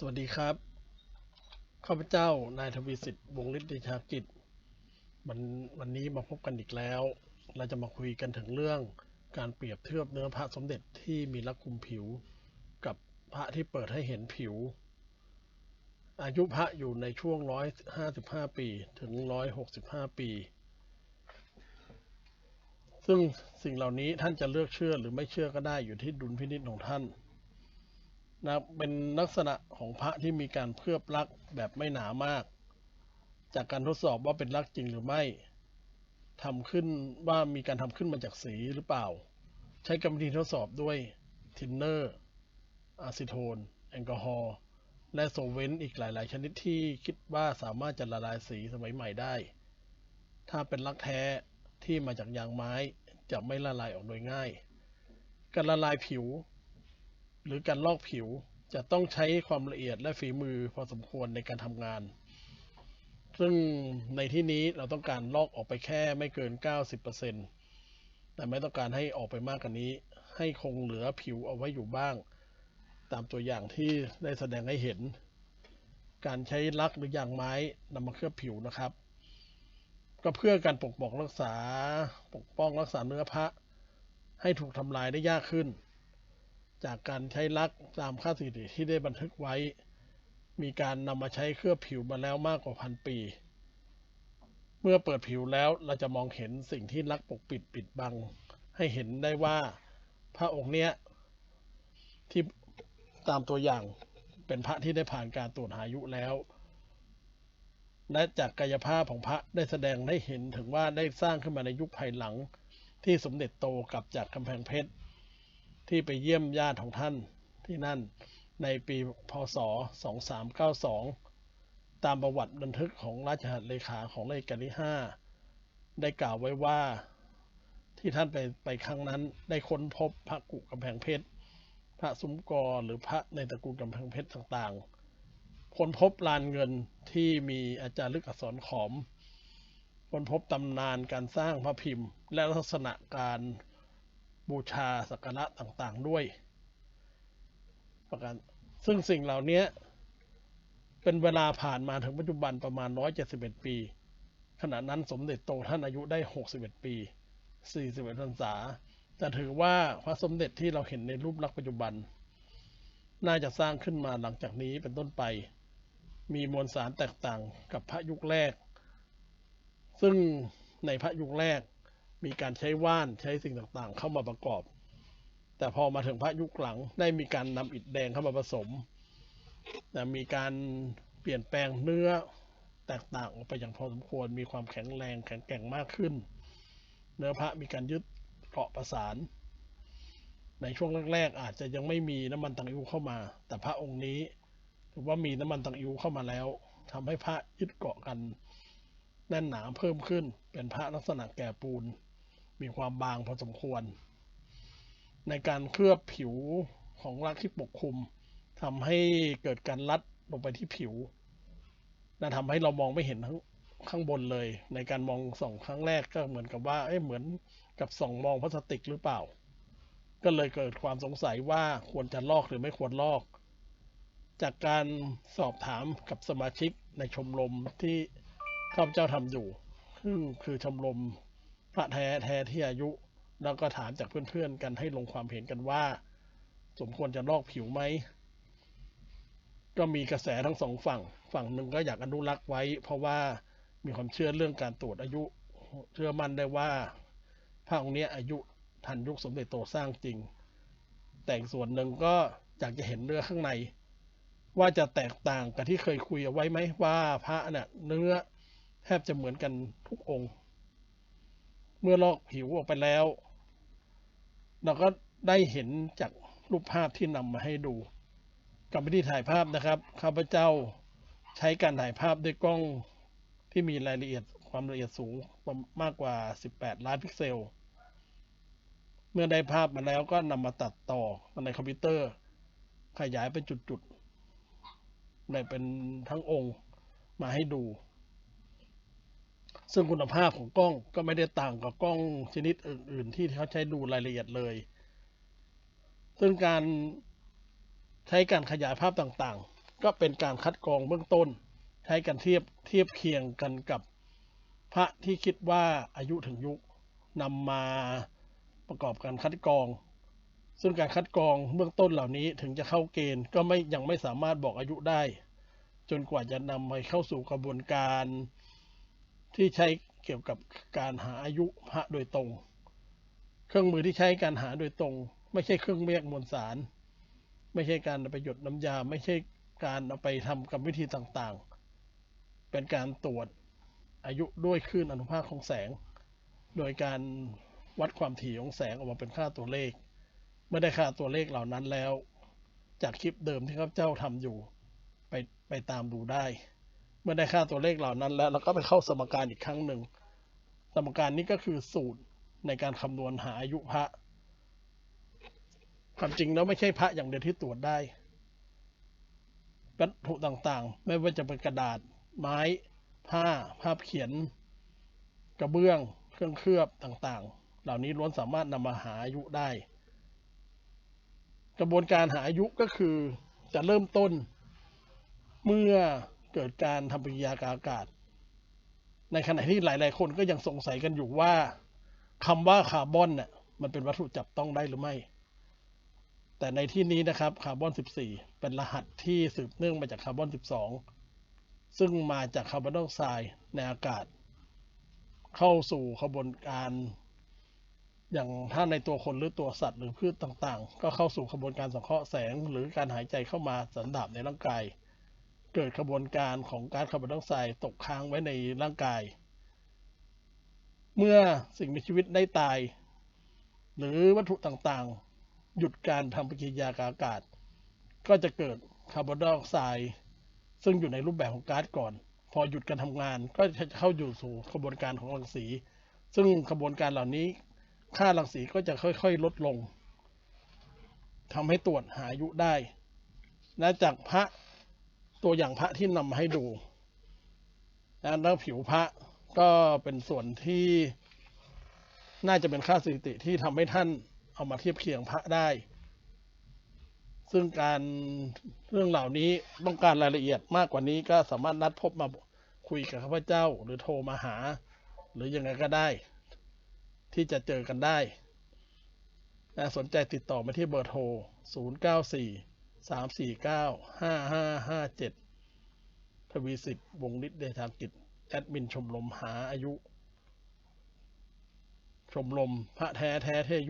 สวัสดีครับ ข้าพเจ้านายทวีสิทธิ์วงฤทธิชากิจวันวันนี้มาพบกันอีกแล้ว เราจะมาคุยกันถึงเรื่องการเปรียบเทียบเนื้อพระสมเด็จที่มีลักคุมผิว กับพระที่เปิดให้เห็นผิว อายุพระอยู่ในช่วง 155 ปีถึง 165 ปี ซึ่งสิ่งเหล่านี้ท่านจะเลือกเชื่อหรือไม่เชื่อก็ได้อยู่ที่ดุลพินิจของท่าน นะเป็นลักษณะของพระที่มีการเคลือบลักแบบไม่หนามาก จากการทดสอบว่าเป็นลักจริงหรือไม่ทำขึ้นว่ามีการทำขึ้นมาจากสีหรือเปล่า ใช้กรรมวิธีทดสอบด้วยทินเนอร์อะซิโทน แอลกอฮอล์และโซเวนต์อีกหลาย ๆ ชนิดที่คิดว่าสามารถจะละลายสีสมัยใหม่ได้ ถ้าเป็นลักแท้ที่มาจากยางไม้จะไม่ละลายออกโดยง่าย การละลายผิว หรือการลอกผิวจะต้องใช้ความละเอียดและฝีมือพอสมควรในการทำงาน ซึ่งในที่นี้เราต้องการลอกออกไปแค่ไม่เกิน 90%แต่ไม่ต้องการให้ออกไปมากกว่านี้ ให้คงเหลือผิวเอาไว้อยู่บ้าง ตามตัวอย่างที่ได้แสดงให้เห็น การใช้ลักหรือยางไม้นำมาเคลือบผิวนะครับ ก็เพื่อการปกป้องรักษาปกป้องรักษาเนื้อพระให้ถูกทำลายได้ยากขึ้น จากการใช้ลักตามค่าสถิติที่ได้บันทึกไว้ มีการนำมาใช้เคลือบผิวมาแล้วมากกว่าพันปี เมื่อเปิดผิวแล้วเราจะมองเห็นสิ่งที่ลักปกปิดปิดบัง ให้เห็นได้ว่าพระองค์เนี้ยที่ตามตัวอย่างเป็นพระที่ได้ผ่านการตรวจหายุแล้ว และจากกายภาพของพระได้แสดงให้เห็นถึงว่าได้สร้างขึ้นมาในยุคภายหลังที่สมเด็จโตกับจากกำแพงเพชร ที่ไปเยี่ยมญาติของท่านที่นั่นในปีพศ 2392 ตามประวัติบันทึกของราชหัตถเลขาของรัชกาลที่ 5 ได้กล่าวไว้ว่าที่ท่านไปไปครั้งนั้นได้ค้นพบพระกุกำแพงเพชร พระซุ้มกอหรือพระในตระกูลกำแพงเพชรต่างๆ ค้นพบลานเงินที่มีอาจารย์ลึกอักษรขอม ค้นพบตำนานการสร้างพระพิมพ์ และลักษณะการ บูชาสักการะต่างๆด้วย ประการซึ่งสิ่งเหล่านี้เป็นเวลาผ่านมาถึงปัจจุบันประมาณ 171 ปี ขณะนั้นสมเด็จโตท่านอายุได้ 61 ปี 41พรรษาจะถือว่าพระสมเด็จที่เราเห็นในรูปลักษณ์ปัจจุบัน น่าจะสร้างขึ้นมาหลังจากนี้เป็นต้นไป มีมวลสารแตกต่างกับพระยุคแรก ซึ่งในพระยุคแรก มีการใช้ว่านใช้สิ่งต่างๆ เข้ามาประกอบ แต่พอมาถึงพระยุคหลังได้มีการนำอิฐแดงเข้ามาผสมแต่มีการเปลี่ยนแปลงเนื้อแตกต่างออกไปอย่างพอสมควร มีความแข็งแรงแข็งแกร่งมากขึ้น เนื้อพระมีการยึดเกาะประสาน ในช่วงแรกๆ อาจจะยังไม่มีน้ำมันตังอิวเข้ามา แต่พระองค์นี้ถือว่ามีน้ำมันตังอิวเข้ามาแล้วทำให้พระยึดเกาะกันแน่นหนาเพิ่มขึ้น เป็นพระลักษณะแก่ปูน มีความบางพอสมควร ในการเคลือบผิวของรักที่ปกคลุมทำให้เกิดการลัดลงไปที่ผิวและทำให้เรามองไม่เห็นทั้งข้างบนเลย ในการมองส่องครั้งแรกก็เหมือนกับว่าเอ้เหมือนกับส่องมองพลาสติกหรือเปล่า ก็เลยเกิดความสงสัยว่าควรจะลอกหรือไม่ควรลอก จากการสอบถามกับสมาชิกในชมรมที่ข้าพเจ้าทำอยู่ซึ่งคือชมรม พระแท้แท้ที่อายุ แล้วก็ถามจากเพื่อนๆกันให้ลงความเห็นกันว่า สมควรจะลอกผิวไหมก็มีกระแสทั้งสองฝั่ง ฝั่งหนึ่งก็อยากอนุรักษ์ไว้ เพราะว่ามีความเชื่อเรื่องการตรวจอายุ เชื่อมั่นได้ว่าพระองค์เนี้ยอายุทันยุคสมเด็จโตสร้างจริง แต่ส่วนหนึ่งก็อยากจะเห็นเนื้อข้างใน ว่าจะแตกต่างกับที่เคยคุยเอาไว้ไหมว่าพระเนี่ยเนื้อแทบจะเหมือนกันทุกองค์ มื่อลอกผิวออกไปแล้ว เราก็ได้เห็นจากรูปภาพที่นำมาให้ดูกับวิธีถ่ายภาพนะครับข้าพเจ้าใช้การถ่ายภาพด้วยกล้องที่มีรายละเอียดความละเอียดสูงมากกว่า 18 ล้านพิกเซล เมื่อได้ภาพมาแล้วก็นำมาตัดต่อในคอมพิวเตอร์ ขยายเป็นจุดๆได้เป็นทั้งองค์มาให้ดู ซึ่งคุณภาพของกล้องก็ไม่ได้ต่างกับกล้องชนิดอื่น ๆ ที่เขาใช้ดูรายละเอียดเลย ซึ่งการใช้การขยายภาพต่างๆ ก็เป็นการคัดกรองเบื้องต้น ใช้กันเทียบเทียบเคียงกันกับพระที่คิดว่าอายุถึงยุคนำมาประกอบการคัดกรอง ซึ่งการคัดกรองเบื้องต้นเหล่านี้ถึงจะเข้าเกณฑ์ก็ไม่ยังไม่สามารถบอกอายุได้ จนกว่าจะนำไปเข้าสู่กระบวนการ ที่ใช้เกี่ยวกับการหาอายุพระโดยตรง เครื่องมือที่ใช้การหาโดยตรง ไม่ใช่เครื่องเมฆมวลสาร ไม่ใช่การไปหยดน้ำยา ไม่ใช่การเอาไปทำกรรมวิธีต่างๆ เป็นการตรวจอายุด้วยคลื่นอนุภาคของแสง โดยการวัดความถี่ของแสงออกมาเป็นค่าตัวเลข เมื่อได้ค่าตัวเลขเหล่านั้นแล้ว จากคลิปเดิมที่ข้าพเจ้าทำอยู่ ไปไปตามดูได้ เมื่อได้ค่าตัวเลขเหล่านั้นแล้วเราก็ไปเข้าสมการอีกครั้งหนึ่ง สมการนี้ก็คือสูตรในการคำนวณหาอายุพระ ความจริงแล้วไม่ใช่พระอย่างเดียวที่ตรวจได้วัตถุต่างๆ ไม่ว่าจะเป็นกระดาษ ไม้ ผ้า ภาพเขียน กระเบื้อง เครื่องเคลือบต่างๆ เหล่านี้ล้วนสามารถนำมาหาอายุได้ กระบวนการหาอายุก็คือจะเริ่มต้น เมื่อ เกิดการทำปฏิกิริยากับอากาศ ในขณะที่หลาย ๆ คนก็ยังสงสัยกันอยู่ว่าคำว่าคาร์บอนเนี่ยมันเป็นวัตถุจับต้องได้หรือไม่ แต่ในที่นี้นะครับคาร์บอน 14 เป็นรหัสที่สืบเนื่องมาจากคาร์บอน 12 ซึ่งมาจากคาร์บอนไดออกไซด์ในอากาศ เข้าสู่กระบวนการอย่างถ้าในตัวคนหรือตัวสัตว์หรือพืชต่างๆ ก็เข้าสู่กระบวนการสังเคราะห์แสง หรือการหายใจเข้ามาสันดาบในร่างกาย เกิดกระบวนการของก๊าซคาร์บอนไดออกไซด์ตกค้างไว้ในร่างกาย เมื่อสิ่งมีชีวิตได้ตาย หรือวัตถุต่างๆ หยุดการทำปฏิกิริยากับอากาศ ก็จะเกิดคาร์บอนไดออกไซด์ซึ่งอยู่ในรูปแบบของก๊าซก่อน พอหยุดการทำงานก็จะเข้าอยู่สู่กระบวนการของรังสี ซึ่งกระบวนการเหล่านี้ค่ารังสีก็จะค่อยๆ ลดลงทำให้ตรวจหาอายุได้ และจากพระ ตัวอย่างพระที่นำมาให้ดูนะแล้วผิวพระก็เป็นส่วนที่น่าจะเป็นค่าสถิติที่ทำให้ท่านเอามาเทียบเคียงพระได้ ซึ่งการเรื่องเหล่านี้ต้องการรายละเอียดมากกว่านี้ก็สามารถนัดพบมาคุยกับข้าพเจ้า หรือโทรมาหา หรือยังไงก็ได้ ที่จะเจอกันได้นะสนใจติดต่อมาที่เบอร์โทร 094 สามสี่เก้าห้าห้าห้าเจ็ดทวีสิบวงฤทธิ์เดชางกิจแอดมินชมรมหาอายุ ชมรมพระแท้แท้เทย